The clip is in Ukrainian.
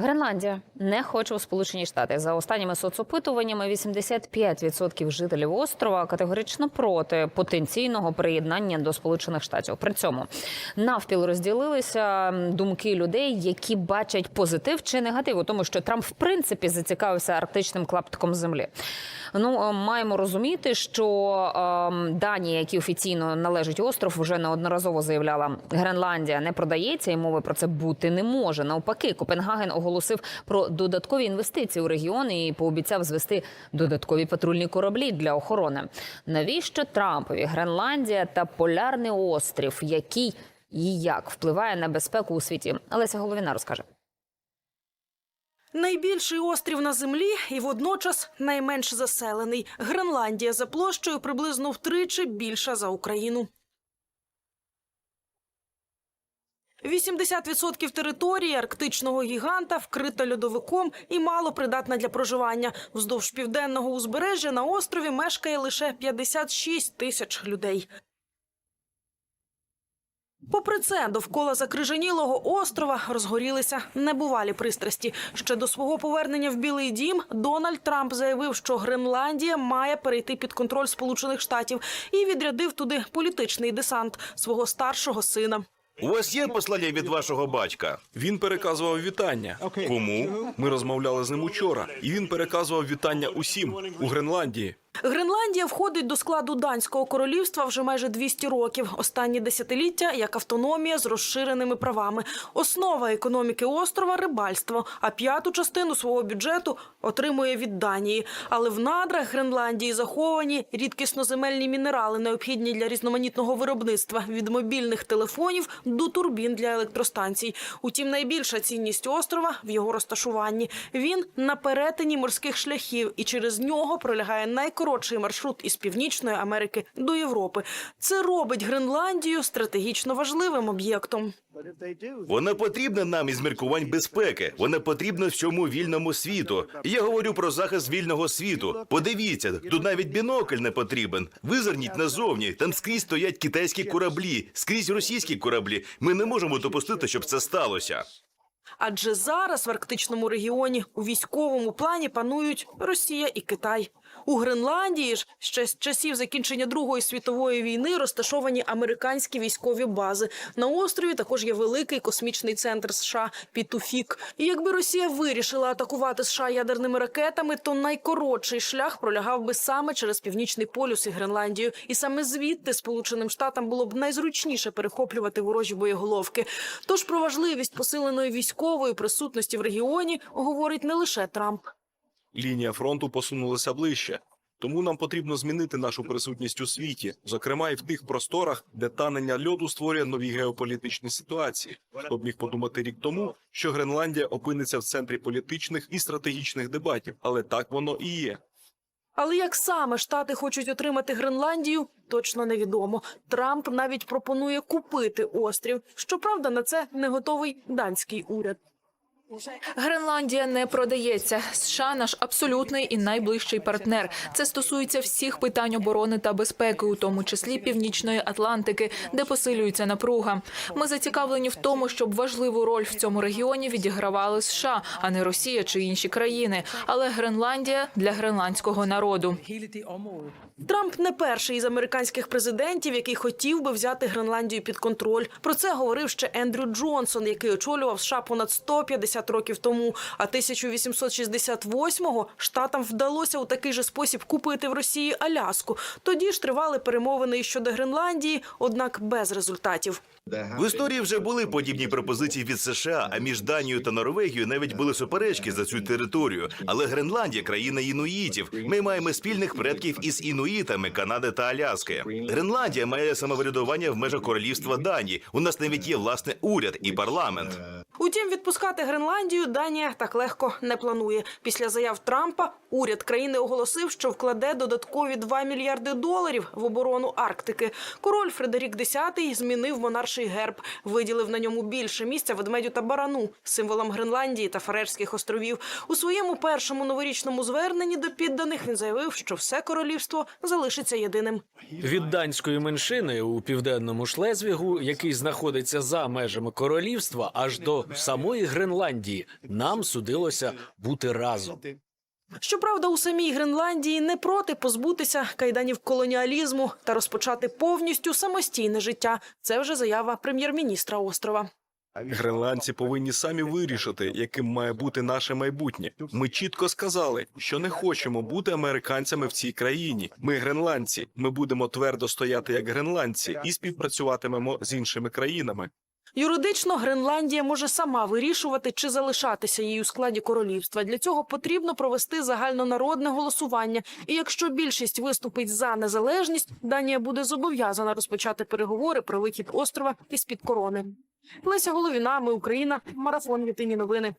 Гренландія не хоче у Сполучені Штати. За останніми соцопитуваннями 85% жителів острова категорично проти потенційного приєднання до Сполучених Штатів. При цьому навпіл розділилися думки людей, які бачать позитив чи негатив у тому, що Трамп в принципі зацікавився арктичним клаптиком землі. Ну е, маємо розуміти, що ем, Данія, які офіційно належить остров, вже неодноразово заявляла, Гренландія не продається, і мови про це бути не може. Навпаки, Копенгаген оголосив про додаткові інвестиції у регіон і пообіцяв звести додаткові патрульні кораблі для охорони. Навіщо Трампові Гренландія та Полярний острів, який і як впливає на безпеку у світі? Олеся Головіна розкаже. Найбільший острів на землі і водночас найменш заселений. Гренландія за площею приблизно втричі більша за Україну. 80% території арктичного гіганта вкрита льодовиком і мало придатна для проживання. Вздовж південного узбережжя на острові мешкає лише 56 тисяч людей. Попри це, довкола закрижанілого острова розгорілися небувалі пристрасті. Ще до свого повернення в Білий Дім Дональд Трамп заявив, що Гренландія має перейти під контроль Сполучених Штатів і відрядив туди політичний десант свого старшого сина. У вас є послання від вашого батька? Він переказував вітання. Кому? Ми розмовляли з ним учора, і він переказував вітання усім у Гренландії. Гренландія входить до складу данського королівства вже майже 200 років. Останні десятиліття як автономія з розширеними правами. Основа економіки острова рибальство, а п'яту частину свого бюджету отримує від Данії. Але в надрах Гренландії заховані рідкісноземельні мінерали, необхідні для різноманітного виробництва від мобільних телефонів до турбін для електростанцій. Утім, найбільша цінність острова в його розташуванні. Він на перетині морських шляхів, і через нього пролягає найкоротший маршрут із Північної Америки до Європи. Це робить Гренландію стратегічно важливим об'єктом. Вона потрібна нам із міркувань безпеки. Вона потрібна всьому вільному світу. Я говорю про захист вільного світу. Подивіться, тут навіть бінокль не потрібен. Визирніть назовні. Там скрізь стоять китайські кораблі, скрізь російські кораблі. Ми не можемо допустити, щоб це сталося. Адже зараз в арктичному регіоні у військовому плані панують Росія і Китай. У Гренландії ж ще з часів закінчення Другої світової війни розташовані американські військові бази. На острові також є великий космічний центр США Пітуфік. І якби Росія вирішила атакувати США ядерними ракетами, то найкоротший шлях пролягав би саме через північний полюс і Гренландію. І саме звідти Сполученим Штатам було б найзручніше перехоплювати ворожі боєголовки. Тож про важливість посиленої військової присутності в регіоні говорить не лише Трамп. Лінія фронту посунулася ближче. Тому нам потрібно змінити нашу присутність у світі, зокрема і в тих просторах, де танення льоду створює нові геополітичні ситуації. Хто б міг подумати рік тому, що Гренландія опиниться в центрі політичних і стратегічних дебатів, але так воно і є. Але як саме штати хочуть отримати Гренландію, точно невідомо. Трамп навіть пропонує купити острів. Щоправда, на це не готовий данський уряд. Гренландія не продається. США наш абсолютний і найближчий партнер. Це стосується всіх питань оборони та безпеки, у тому числі Північної Атлантики, де посилюється напруга. Ми зацікавлені в тому, щоб важливу роль в цьому регіоні відігравали США, а не Росія чи інші країни. Але Гренландія для гренландського народу. Трамп не перший із американських президентів, який хотів би взяти Гренландію під контроль. Про це говорив ще Ендрю Джонсон, який очолював США понад 150 років тому. А 1868-го штатам вдалося у такий же спосіб купити в Росії Аляску. Тоді ж тривали перемовини і щодо Гренландії, однак без результатів. В історії вже були подібні пропозиції від США, а між Данією та Норвегією навіть були суперечки за цю територію. Але Гренландія країна інуїтів. Ми маємо спільних предків із інуїтами Канади та Аляски. Гренландія має самоврядування в межах королівства Данії. У нас навіть є власне уряд і парламент. Утім, відпускати Гренландію Данія так легко не планує. Після заяв Трампа уряд країни оголосив, що вкладе додаткові 2 мільярди доларів в оборону Арктики. Король Фредерік X змінив монарший герб, виділив на ньому більше місця ведмедю та барану, символом Гренландії та Фарерських островів. У своєму першому новорічному зверненні до підданих він заявив, що все королівство залишиться єдиним. від данської меншини у південному Шлезвігу, який знаходиться за межами королівства, аж до самої Гренландії нам судилося бути разом. Щоправда, у самій Гренландії не проти позбутися кайданів колоніалізму та розпочати повністю самостійне життя. Це вже заява прем'єр-міністра острова. Гренландці повинні самі вирішити, яким має бути наше майбутнє. Ми чітко сказали, що не хочемо бути американцями в цій країні. Ми гренландці. Ми будемо твердо стояти як гренландці і співпрацюватимемо з іншими країнами. Юридично Гренландія може сама вирішувати, чи залишатися їй у складі королівства. Для цього потрібно провести загальнонародне голосування. І якщо більшість виступить за незалежність, Данія буде зобов'язана розпочати переговори про вихід острова із під корони. Леся Головіна, ми Україна, марафон Вітині новини.